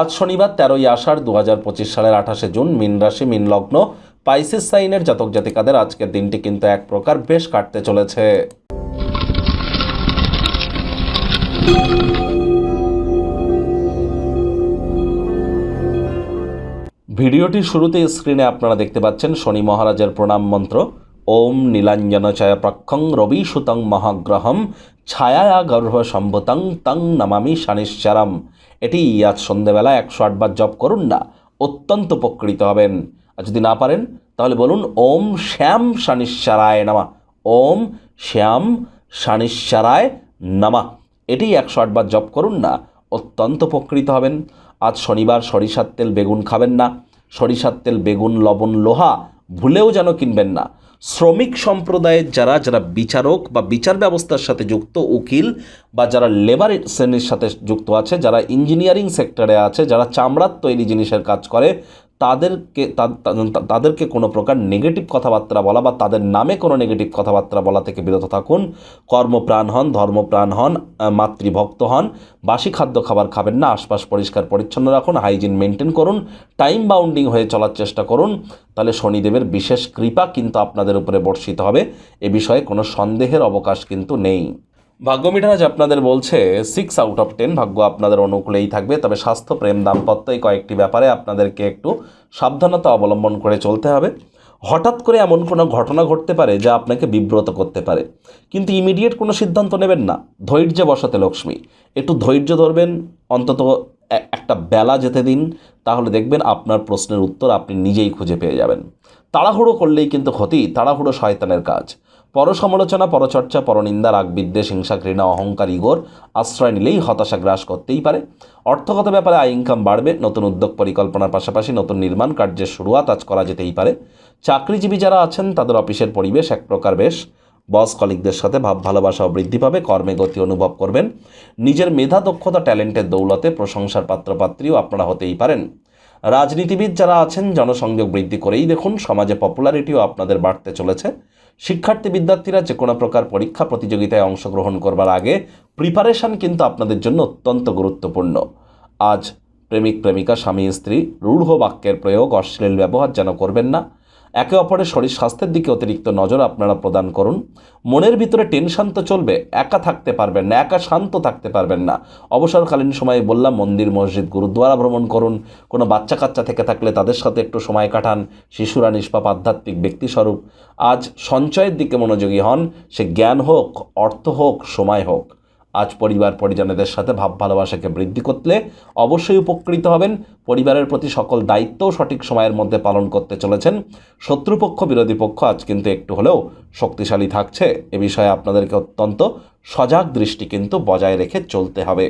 আজ শনিবার তেরোই আষাঢ় দু হাজার পঁচিশ সালের আঠাশে জুন, মিন রাশি, মিন লগ্ন, পাইসিস সাইনের জাতক জাতিকাদের আজকের দিনটি কিন্তু এক প্রকার বেশ কাটতে চলেছে। ভিডিওটির শুরুতে স্ক্রিনে আপনারা দেখতে পাচ্ছেন শনি মহারাজের প্রণাম মন্ত্র। ওম নীলাঞ্জন চয় প্রক্ষং রবি সুতং মহাগ্রহম ছায়া গর্ভ সম্ভতং তং নমামি শানিশ্চারম এটি আজ সন্ধেবেলা একশো আটবার জপ করুন না, অত্যন্ত উপকৃত হবেন। আর যদি না পারেন, তাহলে বলুন ওম শ্যাম শানিশ্চারায় নামা। ওম শ্যাম শানিশ্চারায় নামা। এটি একশো আটবার জপ করুন না, অত্যন্ত উপকৃত হবেন। আজ শনিবার সরিষার তেল বেগুন খাবেন না, সরিষার তেল বেগুন, লবণ, লোহা ভুলেও যেন কিনবেন না। শ্রমিক সম্প্রদায়ের যারা যারা বিচারক বা বিচার ব্যবস্থার সাথে যুক্ত, উকিল বা যারা লেবার শ্রেণির সাথে যুক্ত আছে, যারা ইঞ্জিনিয়ারিং সেক্টরে আছে, যারা চামড়ার তৈরি জিনিসের কাজ করে তাদেরকে তাদেরকে কোনো প্রকার নেগেটিভ কথাবার্তা বলা বা তাদের নামে কোনো নেগেটিভ কথাবার্তা বলা থেকে বিরত থাকুন। কর্মপ্রাণ হন, ধর্মপ্রাণ হন মাতৃভক্ত হন, বাসি খাদ্য খাবার খাবেন না, আশপাশ পরিষ্কার পরিচ্ছন্ন রাখুন হাইজিন মেনটেন করুন টাইম বাউন্ডিং হয়ে চলার চেষ্টা করুন। তাহলে শনিদেবের বিশেষ কৃপা কিন্তু আপনাদের উপরে বর্ষিত হবে। এ বিষয়ে কোনো সন্দেহের অবকাশ কিন্তু নেই। ভাগ্য মিঠারাজ আপনাদের বলছে সিক্স আউট অফ টেন ভাগ্য আপনাদের অনুকূলেই থাকবে, তবে স্বাস্থ্য, প্রেম, দাম্পত্য এই কয়েকটি ব্যাপারে আপনাদেরকে একটু সাবধানতা অবলম্বন করে চলতে হবে। হঠাৎ করে এমন কোনো ঘটনা ঘটতে পারে যা আপনাকে বিব্রত করতে পারে। কিন্তু ইমিডিয়েট কোনো সিদ্ধান্ত নেবেন না। ধৈর্যে বসাতে লক্ষ্মী। একটু ধৈর্য ধরবেন, অন্তত একটা বেলা যেতে দিন, তাহলে দেখবেন আপনার প্রশ্নের উত্তর আপনি নিজেই খুঁজে পেয়ে যাবেন। তাড়াহুড়ো করলেই কিন্তু ক্ষতি, তাড়াহুড়ো শয়তানের কাজ। পরসমালোচনা, পরচর্চা, পরনিন্দা রাগ বিদ্বেষ হিংসা, ঘৃণা, অহংকার, ইগোর আশ্রয় নিলেই হতাশা গ্রাস করতেই পারে। অর্থগত ব্যাপারে আয় ইনকাম বাড়বে, নতুন উদ্যোগ পরিকল্পনার পাশাপাশি নতুন নির্মাণ কার্যের শুরুয়াত আজ করা যেতেই পারে। চাকরিজীবী যারা আছেন, তাদের অফিসের পরিবেশ এক প্রকার বেশ। বস কলিকদের সাথে ভাব, ভালোবাসাও বৃদ্ধি পাবে, কর্মে গতি অনুভব করবেন। নিজের মেধা, দক্ষতা, ট্যালেন্টের দৌলতে প্রশংসার পাত্রপাত্রীও আপনারা হতেই পারেন। রাজনীতিবিদ যারা আছেন, জনসংযোগ বৃদ্ধি করেই দেখুন, সমাজে পপুলারিটিও আপনাদের বাড়তে চলেছে। শিক্ষার্থী বিদ্যার্থীরা যে কোনো প্রকার পরীক্ষা প্রতিযোগিতায় অংশগ্রহণ করবার আগে প্রিপারেশান কিন্তু আপনাদের জন্য অত্যন্ত গুরুত্বপূর্ণ। আজ প্রেমিক প্রেমিকা স্বামী স্ত্রী রূঢ় বাক্যের প্রয়োগ, অশ্লীল ব্যবহার যেন করবেন না একে অপরের শরীর স্বাস্থ্যের দিকে অতিরিক্ত নজর আপনারা প্রদান করুন। মনের ভিতরে টেনশন তো চলবে, একা থাকতে পারবেন না, একা শান্ত থাকতে পারবেন না। অবসরকালীন সময়ে বললাম, মন্দির, মসজিদ গুরুদ্বারা ভ্রমণ করুন। কোনো বাচ্চা কাচ্চা থেকে থাকলে তাদের সাথে একটু সময় কাটান, শিশুরা নিষ্পাপ, আধ্যাত্মিক ব্যক্তিস্বরূপ। আজ সঞ্চয়ের দিকে মনোযোগী হন, সে জ্ঞান হোক, অর্থ হোক, সময় হোক। আজ পরিবার পরিজনেদের সাথে ভাব ভালোবাসাকে বৃদ্ধি করতে অবশ্যই উপকৃত হবেন। পরিবারের প্রতি সকল দায়িত্বও সঠিক সময়ের মধ্যে পালন করতে চলেছেন। শত্রুপক্ষ, বিরোধী পক্ষ আজ কিন্তু একটু হলেও শক্তিশালী থাকছে। এ বিষয়ে আপনাদেরকে অত্যন্ত সজাগ দৃষ্টি কিন্তু বজায় রেখে চলতে হবে।